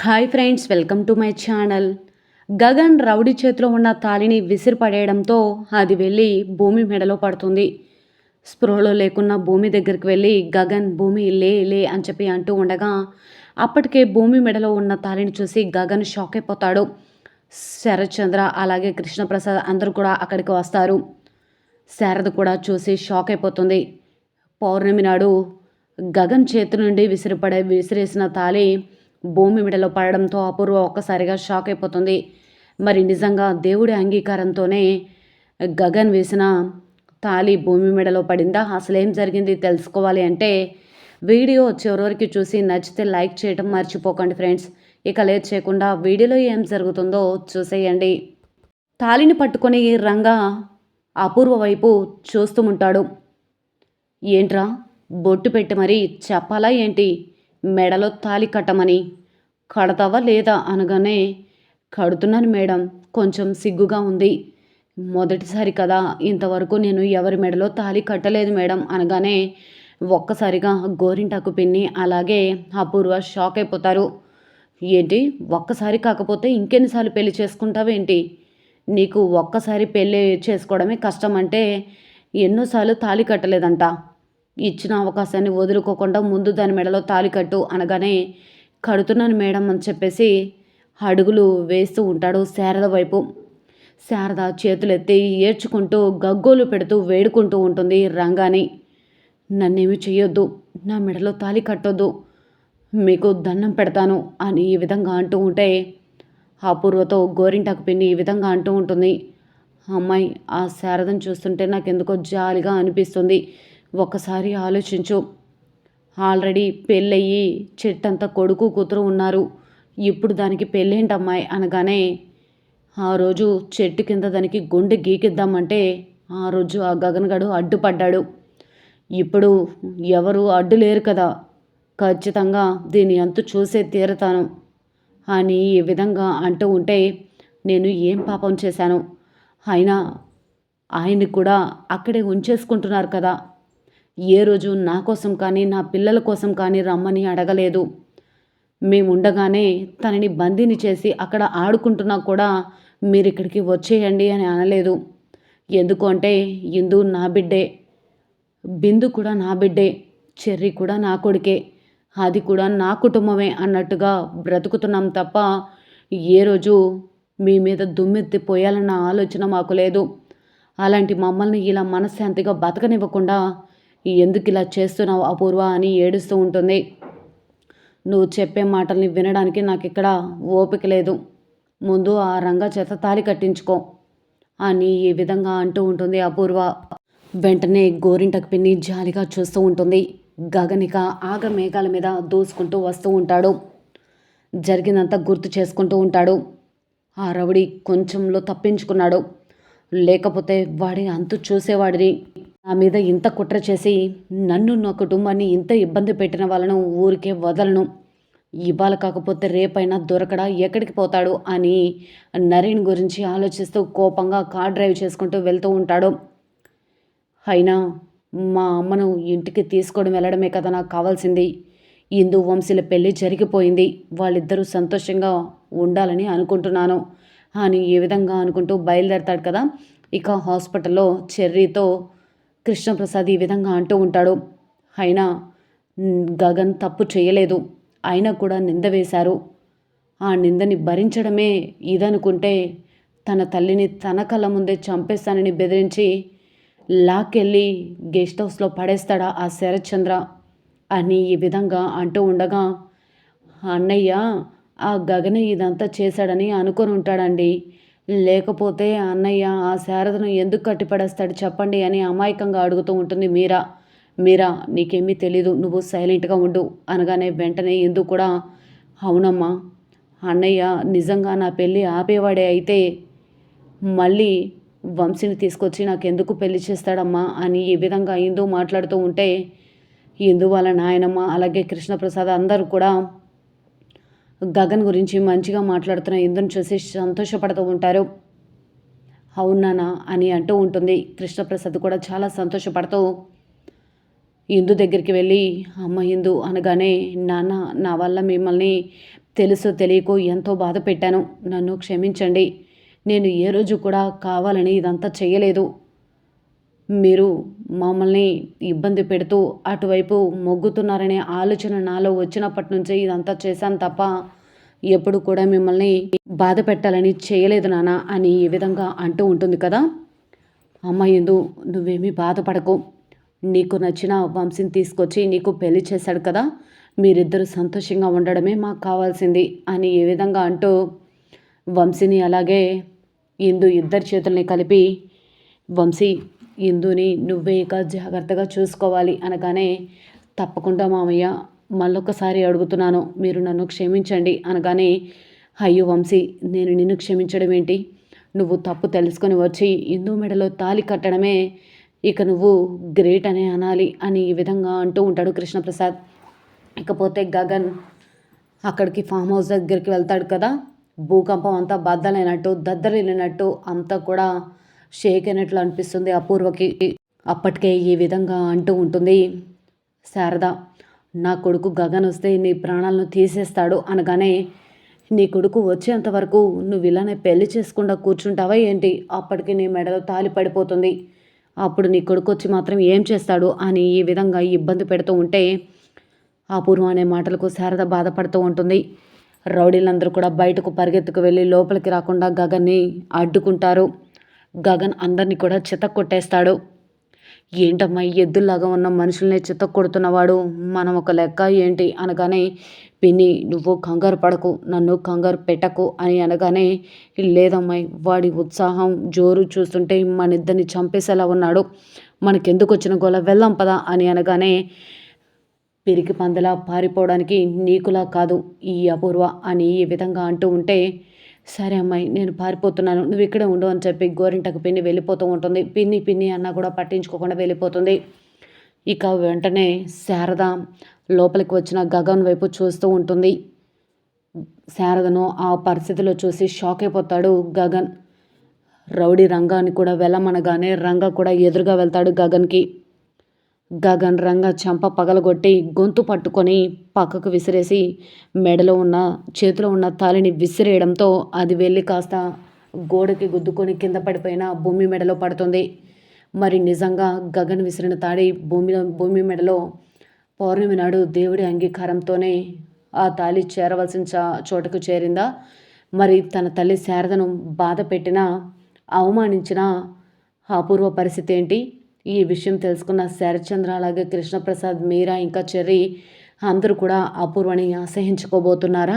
Hi friends welcome to my channel. Gagan rowdy చేతిలో ఉన్న తాళిని విసిరిపడేయడంతో అది వెళ్ళి భూమి మెడలో పడుతుంది. స్పృహలో లేకున్న భూమి దగ్గరికి వెళ్ళి గగన్ భూమి లే లే అని చెప్పి అంటూ ఉండగా అప్పటికే భూమి మెడలో ఉన్న తాళిని చూసి గగన్ షాక్ అయిపోతాడు. శరత్చంద్ర అలాగే కృష్ణప్రసాద్ అందరూ కూడా అక్కడికి వస్తారు. శారద కూడా చూసి షాక్ అయిపోతుంది. పౌర్ణమి నాడు గగన్ చేతి నుండి విసిరిపడే విసిరేసిన తాళి భూమి మిడలో పడడంతో అపూర్వ ఒక్కసారిగా షాక్ అయిపోతుంది. మరి నిజంగా దేవుడి అంగీకారంతోనే గగన్ వేసిన తాళి భూమి మెడలో పడిందా? అసలు ఏం జరిగింది తెలుసుకోవాలి అంటే వీడియో చివరికి చూసి నచ్చితే లైక్ చేయడం మర్చిపోకండి ఫ్రెండ్స్. ఇక లేట్ చేయకుండా వీడియోలో ఏం జరుగుతుందో చూసేయండి. తాళిని పట్టుకొని రంగా అపూర్వ వైపు చూస్తూ ఉంటాడు. ఏంట్రా? బొట్టు పెట్టి మరీ చెప్పాలా ఏంటి? మెడలో తాలి కట్టమని. కడతావా లేదా అనగానే కడుతున్నాను మేడం కొంచెం సిగ్గుగా ఉంది. మొదటిసారి కదా ఇంతవరకు నేను ఎవరి మెడలో తాలి కట్టలేదు మేడం అనగానే ఒక్కసారిగా గోరింటాకు పిన్ని అలాగే అపూర్వ షాక్ అయిపోతారు. ఏంటి ఒక్కసారి కాకపోతే ఇంకెన్నిసార్లు పెళ్ళి చేసుకుంటావేంటి? నీకు ఒక్కసారి పెళ్ళి చేసుకోవడమే కష్టం అంటే ఎన్నోసార్లు తాళి కట్టలేదంట. ఇచ్చిన అవకాశాన్ని వదులుకోకుండా ముందు దాని మెడలో తాళి కట్టు అనగానే కడుతున్నాను మేడం అని చెప్పేసి అడుగులు వేస్తూ ఉంటాడు శారద వైపు. శారద చేతులెత్తి ఏడ్చుకుంటూ గగ్గోలు పెడుతూ వేడుకుంటూ ఉంటుంది రంగాని. నన్నేమి చేయొద్దు నా మెడలో తాలి కట్టొద్దు మీకు దండం పెడతాను అని ఈ విధంగా అంటూ ఉంటే అపూర్వతో గోరింటాకు పిన్ని ఈ విధంగా అంటూ ఉంటుంది. అమ్మాయి ఆ శారదను చూస్తుంటే నాకు ఎందుకో జాలిగా అనిపిస్తుంది. ఒక్కసారి ఆలోచించు. ఆల్రెడీ పెళ్ళయ్యి చెట్టంతా కొడుకు కూతురు ఉన్నారు. ఇప్పుడు దానికి పెళ్ళేంటమ్మాయి అనగానే ఆ రోజు చెట్టు కింద దానికి గుండె గీకిద్దామంటే ఆ రోజు ఆ గగన్గడు అడ్డుపడ్డాడు. ఇప్పుడు ఎవరు అడ్డు లేరు కదా. ఖచ్చితంగా దీని అంత చూసే తీరతాను. అని ఈ విధంగా అంటూ ఉంటే నేను ఏం పాపం చేశాను? అయినా ఆయన్ని కూడా అక్కడే ఉంచేసుకుంటున్నారు కదా. ఏ రోజు నా కోసం కానీ నా పిల్లల కోసం కానీ రమ్మని అడగలేదు. మేము ఉండగానే తనని బందీని చేసి అక్కడ ఆడుకుంటున్నా కూడా మీరు ఇక్కడికి వచ్చేయండి అని అనలేదు. ఎందుకు అంటే ఇందు నా బిడ్డే. బిందు కూడా నా బిడ్డే. చెర్రి కూడా నా కొడుకే. అది కూడా నా కుటుంబమే అన్నట్టుగా బ్రతుకుతున్నాం తప్ప ఏ రోజు మీ మీద దుమ్మెత్తి పోయాలన్న ఆలోచన మాకు లేదు. అలాంటి మమ్మల్ని ఇలా మనశ్శాంతిగా బతకనివ్వకుండా ఎందుకు ఇలా చేస్తున్నావు అపూర్వ అని ఏడుస్తూ ఉంటుంది. నువ్వు చెప్పే మాటల్ని వినడానికి నాకు ఇక్కడ ఓపిక లేదు. ముందు ఆ రంగ చేత తాలి కట్టించుకో అని ఈ విధంగా అంటూ ఉంటుంది అపూర్వ. వెంటనే గోరింటకు పిన్ని జాలిగా చూస్తూ ఉంటుంది. గగనిక ఆగ మేఘాల మీద దూసుకుంటూ వస్తూ ఉంటాడు. జరిగినంత గుర్తు చేసుకుంటూ ఉంటాడు. ఆ రవుడి కొంచెంలో తప్పించుకున్నాడు. లేకపోతే వాడిని అంతు చూసేవాడిని. నా మీద ఇంత కుట్ర చేసి నన్ను నా కుటుంబాన్ని ఇంత ఇబ్బంది పెట్టిన వాళ్ళను ఊరికే వదలను. ఇవాళ కాకపోతే రేపైనా దొరకడా ఎక్కడికి పోతాడు అని నరేన్ గురించి ఆలోచిస్తూ కోపంగా కార్ డ్రైవ్ చేసుకుంటూ వెళ్తూ ఉంటాడు. అయినా మా అమ్మను ఇంటికి తీసుకోవడం వెళ్ళడమే కదా నాకు కావాల్సింది. హిందూ వంశీల పెళ్ళి జరిగిపోయింది. వాళ్ళిద్దరూ సంతోషంగా ఉండాలని అనుకుంటున్నాను అని ఏ విధంగా అనుకుంటూ బయలుదేరతాడు కదా. ఇక హాస్పిటల్లో చెర్రీతో కృష్ణప్రసాద్ ఈ విధంగా అంటూ ఉంటాడు. అయినా గగన్ తప్పు చేయలేదు. అయినా కూడా నింద వేశారు. ఆ నిందని భరించడమే ఇదనుకుంటే తన తల్లిని తన కళ్ళ ముందే చంపేస్తానని బెదిరించి లాక్కెళ్ళి గెస్ట్ హౌస్లో పడేస్తాడా ఆ శరత్చంద్ర? అని ఈ విధంగా అంటూ ఉండగా అన్నయ్య ఆ గగన ఇదంతా చేశాడని అనుకొని ఉంటాడండి. లేకపోతే అన్నయ్య ఆ శారదను ఎందుకు కట్టిపడేస్తాడు చెప్పండి అని అమాయకంగా అడుగుతూ ఉంటుంది మీరా. మీరా నీకేమీ తెలీదు నువ్వు సైలెంట్గా ఉండు అనగానే వెంటనే ఎందుకు కూడా అవునమ్మా అన్నయ్య నిజంగా నా పెళ్ళి ఆపేవాడే అయితే మళ్ళీ వంశీని తీసుకొచ్చి నాకు ఎందుకు పెళ్ళి చేస్తాడమ్మా అని ఈ విధంగా ఇందు మాట్లాడుతూ ఉంటే ఇందు వాళ్ళ నాయనమ్మ అలాగే కృష్ణప్రసాద్ అందరూ కూడా గగన్ గురించి మంచిగా మాట్లాడుతున్న ఇందుని చూసి సంతోషపడుతూ ఉంటారు. అవునానా అని అంటూ ఉంటుంది. కృష్ణప్రసాద్ కూడా చాలా సంతోషపడుతూ ఇందు దగ్గరికి వెళ్ళి అమ్మ ఇందు అనగానే నాన్న నా వల్ల మిమ్మల్ని తెలుసు తెలియకో ఎంతో బాధ పెట్టాను. నన్ను క్షమించండి. నేను ఏ రోజు కూడా కావాలని ఇదంతా చేయలేదు మీరు మమ్మల్ని ఇబ్బంది పెడుతూ అటువైపు మొగ్గుతున్నారనే ఆలోచన నాలో వచ్చినప్పటి నుంచే ఇదంతా చేశాను తప్ప ఎప్పుడు కూడా మిమ్మల్ని బాధ పెట్టాలని చేయలేదు నాన్న అని ఈ విధంగా అంటూ ఉంటుంది కదా? అమ్మ ఎందు నువ్వేమీ బాధపడకు. నీకు నచ్చిన వంశీని తీసుకొచ్చి నీకు పెళ్ళి చేశాడు కదా? మీరిద్దరూ సంతోషంగా ఉండడమే మాకు కావాల్సింది అని ఏ విధంగా అంటూ వంశీని అలాగే ఇందు ఇద్దరి చేతుల్ని కలిపి వంశీ ఇందుని నువ్వే ఇక జాగ్రత్తగా చూసుకోవాలి అనగానే తప్పకుండా మామయ్య మళ్ళొకసారి అడుగుతున్నాను మీరు నన్ను క్షమించండి అనగానే అయ్యో వంశీ నేను నిన్ను క్షమించడం ఏంటి నువ్వు తప్పు తెలుసుకొని వచ్చి హిందూ మెడలో తాలి కట్టడమే ఇక నువ్వు గ్రేట్ అనే అనాలి అని ఈ విధంగా అంటూ ఉంటాడు కృష్ణప్రసాద్. ఇకపోతే గగన్ అక్కడికి ఫామ్ హౌస్ దగ్గరికి వెళ్తాడు కదా. భూకంపం అంతా బద్దలైనట్టు దద్దరిల్లినట్టు అంతా కూడా షేక్ అయినట్లు అనిపిస్తుంది. అపూర్వకి అప్పటికే ఈ విధంగా అంటూ ఉంటుంది. శారద నా కొడుకు గగన్ వస్తే నీ ప్రాణాలను తీసేస్తాడు అనగానే నీ కొడుకు వచ్చేంత వరకు నువ్వు ఇలానే పెళ్ళి చేసుకుండా కూర్చుంటావా ఏంటి? అప్పటికి నీ మెడలో తాలి పడిపోతుంది. అప్పుడు నీ కొడుకు వచ్చి మాత్రం ఏం చేస్తాడు అని ఈ విధంగా ఇబ్బంది పెడుతూ ఉంటే అపూర్వం అనే మాటలకు శారద బాధపడుతూ ఉంటుంది. రౌడీలందరూ కూడా బయటకు పరిగెత్తుకు వెళ్ళి లోపలికి రాకుండా గగన్ని అడ్డుకుంటారు. గగన్ అందరినీ కూడా చిత కొట్టేస్తాడు. ఏంటమ్మా ఎద్దుల్లాగా ఉన్న మనుషుల్ని చిత్త కొడుతున్నవాడు? మనం ఒక లెక్క ఏంటి అనగానే పిన్ని నువ్వు కంగారు పడకు నన్ను కంగారు పెట్టకు అని అనగానే లేదమ్మాయి వాడి ఉత్సాహం జోరు చూస్తుంటే మన ఇద్దరిని చంపేసేలా ఉన్నాడు. మనకెందుకు వచ్చిన గోల వెళ్దాం పదా అని అనగానే పిరికి పందలా పారిపోవడానికి నీకులా కాదు ఈ అపూర్వ అని ఈ విధంగా అంటూ ఉంటే సరే అమ్మాయి నేను పారిపోతున్నాను. నువ్వు ఇక్కడే ఉండు అని చెప్పి గోరింటకు పిన్ని వెళ్ళిపోతూ ఉంటుంది. పిన్ని పిన్ని అన్నా కూడా పట్టించుకోకుండా వెళ్ళిపోతుంది. ఇక వెంటనే శారద లోపలికి వచ్చిన గగన్ వైపు చూస్తూ ఉంటుంది. శారదను ఆ పరిస్థితిలో చూసి షాక్ అయిపోతాడు గగన్. రౌడీ రంగాన్ని కూడా వెళ్ళమనగానే రంగ కూడా ఎదురుగా వెళ్తాడు గగన్కి. గగన్ రంగ చంప పగలగొట్టి గొంతు పట్టుకొని పక్కకు విసిరేసి మెడలో ఉన్న చేతిలో ఉన్న తాలిని విసిరేయడంతో అది వెళ్ళి కాస్త గోడకి గుద్దుకొని కింద పడిపోయిన భూమి మెడలో పడుతుంది. మరి నిజంగా గగన్ విసిరిన తాడి భూమిలో భూమి మెడలో పౌర్ణమి నాడు దేవుడి అంగీకారంతోనే ఆ తాలి చేరవలసిన చోటకు చేరిందా? మరి తన తల్లి శారదను బాధ పెట్టినా అవమానించిన అపూర్వ పరిస్థితి ఏంటి? ఈ విషయం తెలుసుకున్న శరత్చంద్ర అలాగే కృష్ణప్రసాద్ మీరా ఇంకా చెర్రీ అందరూ కూడా అపూర్వని అసహించుకోబోతున్నారా?